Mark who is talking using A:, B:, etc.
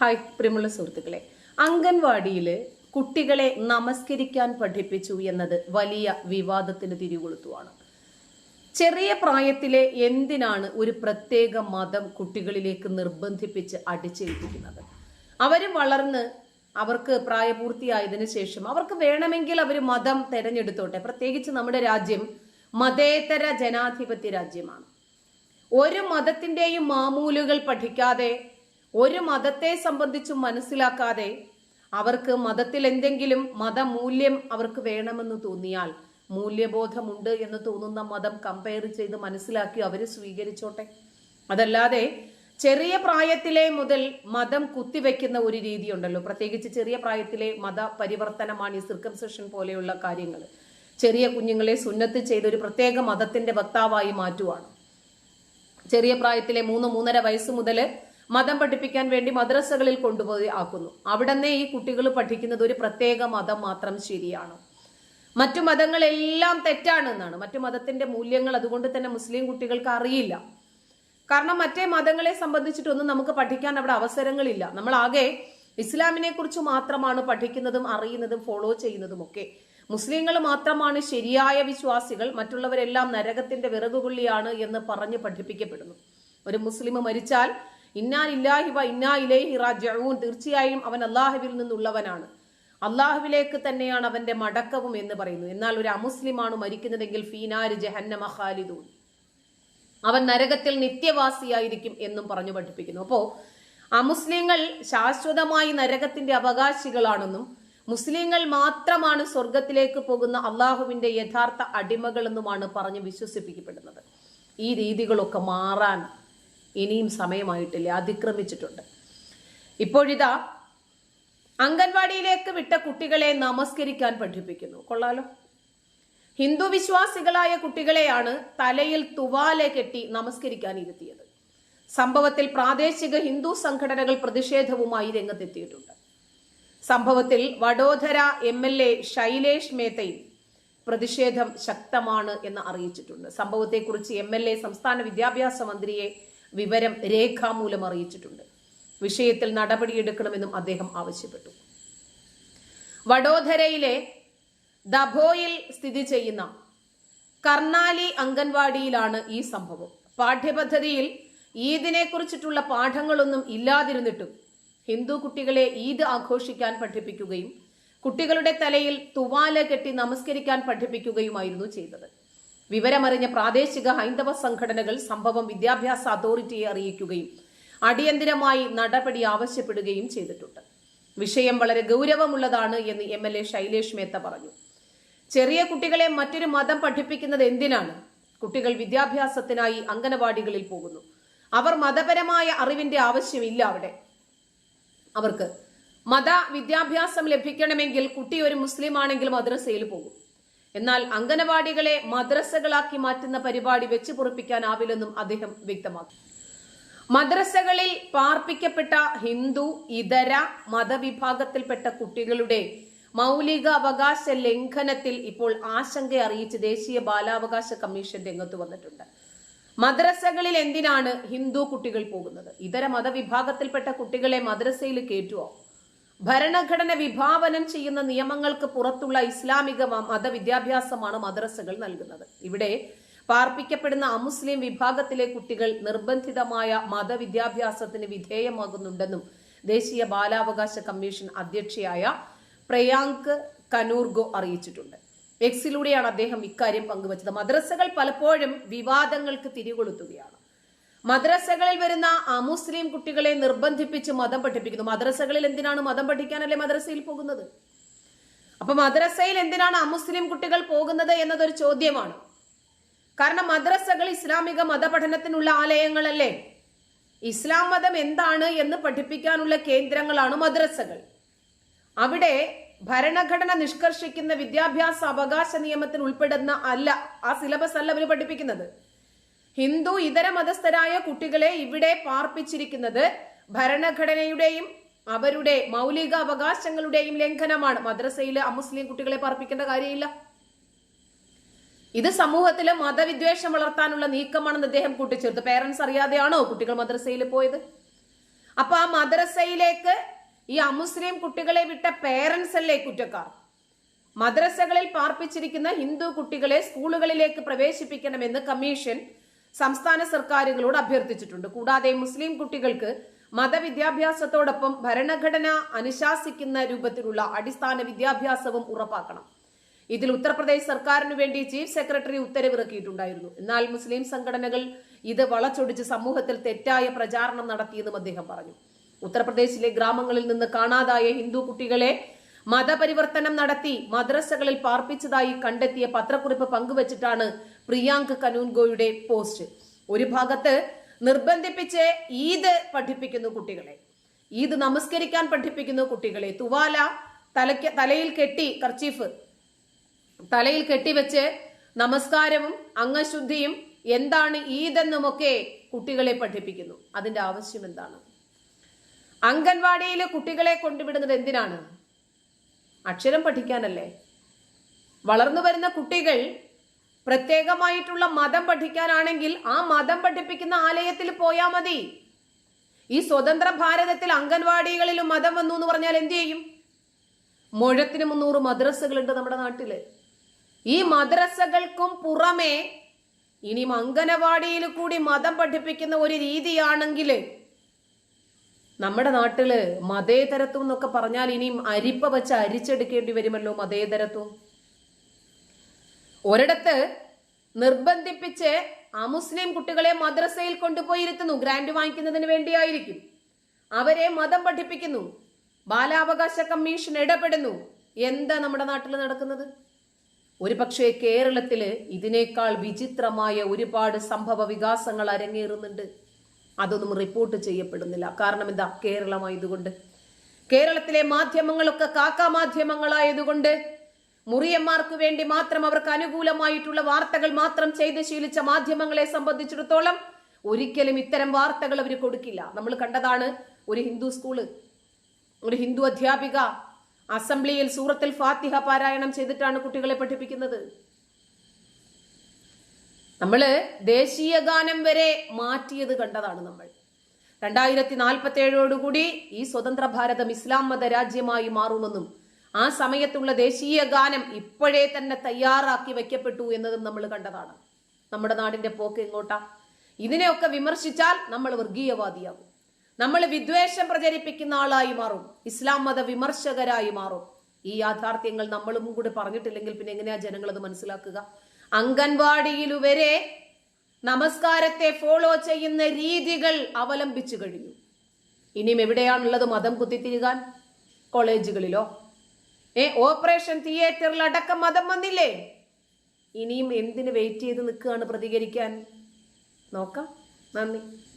A: Hi പ്രിയമുള്ള സുഹൃത്തുക്കളെ. അംഗൻവാടിയിൽ കുട്ടികളെ നമസ്കരിക്കാൻ പഠിപ്പിച്ചു എന്നത് വലിയ വിവാദത്തിന് തിരികൊളുത്തുവാണ്. ചെറിയ പ്രായത്തിലെ എന്തിനാണ് ഒരു പ്രത്യേക മതം കുട്ടികളിലേക്ക് നിർബന്ധിപ്പിച്ച് അടിച്ചേൽപ്പിക്കുന്നത്? അവർ വളർന്ന് അവർക്ക് പ്രായപൂർത്തിയായതിനു ശേഷം അവർക്ക് വേണമെങ്കിൽ അവർ മതം തെരഞ്ഞെടുത്തോട്ടെ. പ്രത്യേകിച്ച് നമ്മുടെ രാജ്യം മതേതര ജനാധിപത്യ രാജ്യമാണ്. ഒരു മതത്തിന്റെയും മാമൂലുകൾ പഠിക്കാതെ ഒരു മതത്തെ സംബന്ധിച്ചും മനസ്സിലാക്കാതെ അവർക്ക് മതത്തിൽ എന്തെങ്കിലും മതമൂല്യം അവർക്ക് വേണമെന്ന് തോന്നിയാൽ മൂല്യബോധമുണ്ട് എന്ന് തോന്നുന്ന മതം കമ്പയർ ചെയ്ത് മനസ്സിലാക്കി അവർ സ്വീകരിച്ചോട്ടെ. അതല്ലാതെ ചെറിയ പ്രായത്തിലെ മുതൽ മതം കുത്തിവെക്കുന്ന ഒരു രീതി ഉണ്ടല്ലോ പ്രത്യേകിച്ച് ചെറിയ പ്രായത്തിലെ മത പരിവർത്തനമാണ് ഈ സിർക്കംസെഷൻ പോലെയുള്ള കാര്യങ്ങൾ ചെറിയ കുഞ്ഞുങ്ങളെ സുന്നത്ത് ചെയ്ത് ഒരു പ്രത്യേക മതത്തിന്റെ വക്താവായി മാറ്റുവാണ്. ചെറിയ പ്രായത്തിലെ മൂന്ന് മൂന്നര വയസ്സ് മുതൽ മതം പഠിപ്പിക്കാൻ വേണ്ടി മദ്രസകളിൽ കൊണ്ടുപോയി ആക്കുന്നു. അവിടന്നെ ഈ കുട്ടികൾ പഠിക്കുന്നത് ഒരു പ്രത്യേക മതം മാത്രം ശരിയാണ്. മറ്റു മതങ്ങളെല്ലാം തെറ്റാണ് എന്നാണ്. മറ്റു മതത്തിന്റെ മൂല്യങ്ങൾ അതുകൊണ്ട് തന്നെ മുസ്ലിം കുട്ടികൾക്ക് അറിയില്ല. കാരണം മറ്റേ മതങ്ങളെ സംബന്ധിച്ചിട്ടൊന്നും നമുക്ക് പഠിക്കാൻ അവിടെ അവസരങ്ങളില്ല. നമ്മൾ ആകെ ഇസ്ലാമിനെ കുറിച്ച് മാത്രമാണ് പഠിക്കുന്നതും അറിയുന്നതും ഫോളോ ചെയ്യുന്നതും ഒക്കെ. മുസ്ലിങ്ങൾ മാത്രമാണ് ശരിയായ വിശ്വാസികൾ. മറ്റുള്ളവരെല്ലാം നരകത്തിന്റെ വിറകുകൊള്ളിയാണ് എന്ന് പറഞ്ഞ് പഠിപ്പിക്കപ്പെടുന്നു. ഒരു മുസ്ലിം മരിച്ചാൽ ഇന്നാ വ ഇന്നാ ഇലൈഹി റാജിഊൻ തീർച്ചയായും അവൻ അള്ളാഹുവിൽ നിന്നുള്ളവനാണ്. അള്ളാഹുവിലേക്ക് തന്നെയാണ് അവന്റെ മടക്കവും എന്ന് പറയുന്നു എന്നാൽ ഒരു അമുസ്ലിമാണ് മരിക്കുന്നതെങ്കിൽ ഫീനാരി ജഹന്നമ ഖാലിദൂൻ. അവൻ നരകത്തിൽ നിത്യവാസിയായിരിക്കും എന്നും പറഞ്ഞു പഠിപ്പിക്കുന്നു. അപ്പോ അമുസ്ലിങ്ങൾ ശാശ്വതമായി നരകത്തിന്റെ അവകാശികളാണെന്നും മുസ്ലിങ്ങൾ മാത്രമാണ് സ്വർഗത്തിലേക്ക് പോകുന്ന അള്ളാഹുവിന്റെ യഥാർത്ഥ അടിമകളെന്നുമാണ് പറഞ്ഞ് വിശ്വസിപ്പിക്കപ്പെടുന്നത്. ഈ രീതികളൊക്കെ മാറാൻ ഇനിയും സമയമായിട്ടില്ല. അതിക്രമിച്ചിട്ടുണ്ട്. ഇപ്പോഴിതാ അംഗൻവാടിയിലേക്ക് വിട്ട കുട്ടികളെ നമസ്കരിക്കാൻ പഠിപ്പിക്കുന്നു. കൊള്ളാലോ. ഹിന്ദു വിശ്വാസികളായ കുട്ടികളെയാണ് തലയിൽ തുവാല കെട്ടി നമസ്കരിക്കാൻ ഇരുത്തിയത് സംഭവത്തിൽ പ്രാദേശിക ഹിന്ദു സംഘടനകൾ പ്രതിഷേധവുമായി രംഗത്തെത്തിയിട്ടുണ്ട്. സംഭവത്തിൽ Vadodara M L A Shailesh മേത്തയും പ്രതിഷേധം ശക്തമാണ് എന്ന് അറിയിച്ചിട്ടുണ്ട്. സംഭവത്തെക്കുറിച്ച് എം എൽ എ സംസ്ഥാന വിദ്യാഭ്യാസ മന്ത്രിയെ വിവരം രേഖാമൂലം അറിയിച്ചിട്ടുണ്ട്. വിഷയത്തിൽ നടപടിയെടുക്കണമെന്നും അദ്ദേഹം ആവശ്യപ്പെട്ടു. വഡോദരയിലെ ദഭോയിൽ സ്ഥിതി ചെയ്യുന്ന കർണാലി അംഗൻവാടിയിലാണ് ഈ സംഭവം. പാഠ്യപദ്ധതിയിൽ ഈദിനെ കുറിച്ചിട്ടുള്ള പാഠങ്ങളൊന്നും ഇല്ലാതിരുന്നിട്ടും ഹിന്ദു കുട്ടികളെ ഈദ് ആഘോഷിക്കാൻ പഠിപ്പിക്കുകയും കുട്ടികളുടെ തലയിൽ തുവാല കെട്ടി നമസ്കരിക്കാൻ പഠിപ്പിക്കുകയുമായിരുന്നു ചെയ്തത്. വിവരമറിഞ്ഞ പ്രാദേശിക ഹൈന്ദവ സംഘടനകൾ സംഭവം വിദ്യാഭ്യാസ അതോറിറ്റിയെ അറിയിക്കുകയും അടിയന്തിരമായി നടപടി ആവശ്യപ്പെടുകയും ചെയ്തിട്ടുണ്ട്. വിഷയം വളരെ ഗൗരവമുള്ളതാണ് എന്ന് M L A Shailesh Mehta പറഞ്ഞു. ചെറിയ കുട്ടികളെ മറ്റൊരു മതം പഠിപ്പിക്കുന്നത് എന്തിനാണ്? കുട്ടികൾ വിദ്യാഭ്യാസത്തിനായി അംഗനവാടികളിൽ പോകുന്നു. അവർ മതപരമായ അറിവിന്റെ ആവശ്യമില്ല അവിടെ. അവർക്ക് മത വിദ്യാഭ്യാസം ലഭിക്കണമെങ്കിൽ കുട്ടി ഒരു മുസ്ലിം ആണെങ്കിൽ മദ്രസയിൽ പോകും. എന്നാൽ അംഗനവാടികളെ മദ്രസകളാക്കി മാറ്റുന്ന പരിപാടി വെച്ച് പൊറപ്പിക്കാനാവില്ലെന്നും അദ്ദേഹം വ്യക്തമാക്കി. മദ്രസകളിൽ പാർപ്പിക്കപ്പെട്ട ഹിന്ദു ഇതര മതവിഭാഗത്തിൽപ്പെട്ട കുട്ടികളുടെ മൗലിക അവകാശ ലംഘനത്തിൽ ഇപ്പോൾ ആശങ്ക അറിയിച്ച് ദേശീയ ബാലാവകാശ കമ്മീഷൻ രംഗത്ത് വന്നിട്ടുണ്ട്. മദ്രസകളിൽ എന്തിനാണ് ഹിന്ദു കുട്ടികൾ പോകുന്നത്? ഇതര മതവിഭാഗത്തിൽപ്പെട്ട കുട്ടികളെ മദ്രസയിൽ കയറ്റുവോ? ഭരണഘടന വിഭാവനം ചെയ്യുന്ന നിയമങ്ങൾക്ക് പുറത്തുള്ള ഇസ്ലാമിക മതവിദ്യാഭ്യാസമാണ് മദ്രസകൾ നൽകുന്നത്. ഇവിടെ പാർപ്പിക്കപ്പെടുന്ന അമുസ്ലിം വിഭാഗത്തിലെ കുട്ടികൾ നിർബന്ധിതമായ മതവിദ്യാഭ്യാസത്തിന് വിധേയമാകുന്നുണ്ടെന്നും ദേശീയ ബാലാവകാശ കമ്മീഷൻ അധ്യക്ഷയായ പ്രയാങ്ക് കനൂർഗോ അറിയിച്ചിട്ടുണ്ട്. എക്സിലൂടെയാണ് അദ്ദേഹം ഇക്കാര്യം പങ്കുവച്ചത്. മദ്രസകൾ പലപ്പോഴും വിവാദങ്ങൾക്ക് തിരികൊളുത്തുകയാണ്. മദ്രസകളിൽ വരുന്ന അമുസ്ലിം കുട്ടികളെ നിർബന്ധിപ്പിച്ച് മതം പഠിപ്പിക്കുന്നു. മദ്രസകളിൽ എന്തിനാണ് മതം പഠിക്കാനല്ലേ മദ്രസയിൽ പോകുന്നത്? അപ്പൊ മദ്രസയിൽ എന്തിനാണ് അമുസ്ലിം കുട്ടികൾ പോകുന്നത് എന്നതൊരു ചോദ്യമാണ്. കാരണം മദ്രസകൾ ഇസ്ലാമിക മതപഠനത്തിനുള്ള ആലയങ്ങളല്ലേ? ഇസ്ലാം മതം എന്താണ് എന്ന് പഠിപ്പിക്കാനുള്ള കേന്ദ്രങ്ങളാണ് മദ്രസകൾ. അവിടെ ഭരണഘടന നിഷ്കർഷിക്കുന്ന വിദ്യാഭ്യാസ അവകാശ നിയമത്തിൽ ഉൾപ്പെടുന്ന അല്ല ആ സിലബസ് അല്ല അവർ പഠിപ്പിക്കുന്നത്. ഹിന്ദു ഇതര മതസ്ഥരായ കുട്ടികളെ ഇവിടെ പാർപ്പിച്ചിരിക്കുന്നത് ഭരണഘടനയുടെയും അവരുടെ മൗലിക അവകാശങ്ങളുടെയും ലംഘനമാണ്. മദ്രസയിൽ അമുസ്ലിം കുട്ടികളെ പാർപ്പിക്കേണ്ട കാര്യമില്ല. ഇത് സമൂഹത്തിൽ മതവിദ്വേഷം വളർത്താനുള്ള നീക്കമാണെന്ന് അദ്ദേഹം കൂട്ടിച്ചേർത്തു. പേരൻസ് അറിയാതെയാണോ കുട്ടികൾ മദ്രസയിൽ പോയത്? അപ്പൊ ആ മദ്രസയിലേക്ക് ഈ അമുസ്ലിം കുട്ടികളെ വിട്ട പേരൻസ് അല്ലേ കുറ്റക്കാർ? മദ്രസകളിൽ പാർപ്പിച്ചിരിക്കുന്ന ഹിന്ദു കുട്ടികളെ സ്കൂളുകളിലേക്ക് പ്രവേശിപ്പിക്കണമെന്ന് കമ്മീഷൻ സംസ്ഥാന സർക്കാരുകളോട് അഭ്യർത്ഥിച്ചിട്ടുണ്ട്. കൂടാതെ മുസ്ലിം കുട്ടികൾക്ക് മതവിദ്യാഭ്യാസത്തോടൊപ്പം ഭരണഘടന അനുശാസിക്കുന്ന രൂപത്തിലുള്ള അടിസ്ഥാന വിദ്യാഭ്യാസവും ഉറപ്പാക്കണം. ഇതിൽ ഉത്തർപ്രദേശ് സർക്കാരിനു വേണ്ടി ചീഫ് സെക്രട്ടറി ഉത്തരവിറക്കിയിട്ടുണ്ടായിരുന്നു. എന്നാൽ മുസ്ലിം സംഘടനകൾ ഇത് വളച്ചൊടിച്ച് സമൂഹത്തിൽ തെറ്റായ പ്രചാരണം നടത്തിയെന്നും അദ്ദേഹം പറഞ്ഞു. ഉത്തർപ്രദേശിലെ ഗ്രാമങ്ങളിൽ നിന്ന് കാണാതായ ഹിന്ദു കുട്ടികളെ മതപരിവർത്തനം നടത്തി മദ്രസകളിൽ പാർപ്പിച്ചതായി കണ്ടെത്തിയ പത്രക്കുറിപ്പ് പങ്കുവച്ചിട്ടാണ് പ്രിയാങ്ക് കനൂൻഗോയുടെ പോസ്റ്റ്. ഒരു ഭാഗത്ത് നിർബന്ധിപ്പിച്ച് ഈദ് പഠിപ്പിക്കുന്നു കുട്ടികളെ. ഈദ് നമസ്കരിക്കാൻ പഠിപ്പിക്കുന്നു കുട്ടികളെ. തുവാല തലയ്ക്ക് തലയിൽ കെട്ടി കർച്ചീഫ് തലയിൽ കെട്ടിവെച്ച് നമസ്കാരവും അംഗശുദ്ധിയും എന്താണ് ഈദെന്നുമൊക്കെ കുട്ടികളെ പഠിപ്പിക്കുന്നു. അതിന്റെ ആവശ്യം എന്താണ്? അംഗൻവാടിയിൽ കുട്ടികളെ കൊണ്ടുവിടുന്നത് എന്തിനാണ്? അക്ഷരം പഠിക്കാനല്ലേ? വളർന്നു വരുന്ന കുട്ടികൾ പ്രത്യേകമായിട്ടുള്ള മതം പഠിക്കാനാണെങ്കിൽ ആ മതം പഠിപ്പിക്കുന്ന ആലയത്തിൽ പോയാൽ മതി. ഈ സ്വതന്ത്ര ഭാരതത്തിൽ അംഗൻവാടികളിലും മതം വന്നു എന്ന് പറഞ്ഞാൽ എന്ത് ചെയ്യും? മുഴത്തിന് മുന്നൂറ് മദ്രസകളുണ്ട് നമ്മുടെ നാട്ടിൽ. ഈ മദ്രസകൾക്കും പുറമേ ഇനിയും അംഗനവാടിയിൽ കൂടി മതം പഠിപ്പിക്കുന്ന ഒരു രീതിയാണെങ്കിൽ നമ്മുടെ നാട്ടിൽ മതേതരത്വം എന്നൊക്കെ പറഞ്ഞാൽ ഇനിയും അരിപ്പ വെച്ച് അരിച്ചെടുക്കേണ്ടി വരുമല്ലോ മതേതരത്വം. ഒരിടത്ത് നിർബന്ധിപ്പിച്ച് അമുസ്ലിം കുട്ടികളെ മദ്രസയിൽ കൊണ്ടുപോയി ഇരുത്തുന്നു ഗ്രാൻഡ് വാങ്ങിക്കുന്നതിന് വേണ്ടിയായിരിക്കും. അവരെ മതം പഠിപ്പിക്കുന്നു ബാലാവകാശ കമ്മീഷൻ ഇടപെടുന്നു. എന്താ നമ്മുടെ നാട്ടിൽ നടക്കുന്നത്? ഒരു പക്ഷേ കേരളത്തിൽ ഇതിനേക്കാൾ വിചിത്രമായ ഒരുപാട് സംഭവ വികാസങ്ങൾ അരങ്ങേറുന്നുണ്ട്. അതൊന്നും റിപ്പോർട്ട് ചെയ്യപ്പെടുന്നില്ല. കാരണം എന്താ? കേരളമായതുകൊണ്ട്. കേരളത്തിലെ മാധ്യമങ്ങളൊക്കെ കാക്കാ മാധ്യമങ്ങളായതുകൊണ്ട് മുറിയന്മാർക്ക് വേണ്ടി മാത്രം അവർക്ക് അനുകൂലമായിട്ടുള്ള വാർത്തകൾ മാത്രം ചെയ്ത് ശീലിച്ച മാധ്യമങ്ങളെ സംബന്ധിച്ചിടത്തോളം ഒരിക്കലും ഇത്തരം വാർത്തകൾ അവർ കൊടുക്കില്ല. നമ്മൾ കണ്ടതാണ് ഒരു ഹിന്ദു സ്കൂൾ ഒരു ഹിന്ദു അധ്യാപിക അസംബ്ലിയിൽ സൂറത്തിൽ ഫാത്തിഹ പാരായണം ചെയ്തിട്ടാണ് കുട്ടികളെ പഠിപ്പിക്കുന്നത്. നമ്മൾ ദേശീയ ഗാനം വരെ മാറ്റിയത് കണ്ടതാണ് നമ്മൾ. രണ്ടായിരത്തി നാൽപ്പത്തി ഏഴോടുകൂടി ഈ സ്വതന്ത്ര ഭാരതം ഇസ്ലാം മത രാജ്യമായി മാറുമെന്നും ആ സമയത്തുള്ള ദേശീയ ഗാനം ഇപ്പോഴേ തന്നെ തയ്യാറാക്കി വെക്കപ്പെട്ടു എന്നതും നമ്മൾ കണ്ടതാണ്. നമ്മുടെ നാടിന്റെ പോക്ക് എങ്ങോട്ടാ? ഇതിനെയൊക്കെ വിമർശിച്ചാൽ നമ്മൾ വർഗീയവാദിയാകും. നമ്മൾ വിദ്വേഷം പ്രചരിപ്പിക്കുന്ന ആളായി മാറും. ഇസ്ലാം മത വിമർശകരായി മാറും. ഈ യാഥാർത്ഥ്യങ്ങൾ നമ്മളും കൂടി പറഞ്ഞിട്ടില്ലെങ്കിൽ പിന്നെ എങ്ങനെയാ ജനങ്ങൾ അത് മനസ്സിലാക്കുക? അംഗൻവാടിയിൽ വരെ നമസ്കാരത്തെ ഫോളോ ചെയ്യുന്ന രീതികൾ അവലംബിച്ചു കഴിഞ്ഞു. ഇനിയും എവിടെയാണുള്ളത് മതം കുത്തിത്തിരുകാൻ? കോളേജുകളിലോ ഏ ഓപ്പറേഷൻ തിയേറ്ററിൽ അടക്കം മതം വന്നില്ലേ? ഇനിയും എന്തിന് വെയിറ്റ് ചെയ്ത് നിൽക്കുകയാണ് പ്രതികരിക്കാൻ? നോക്കാം. നന്ദി.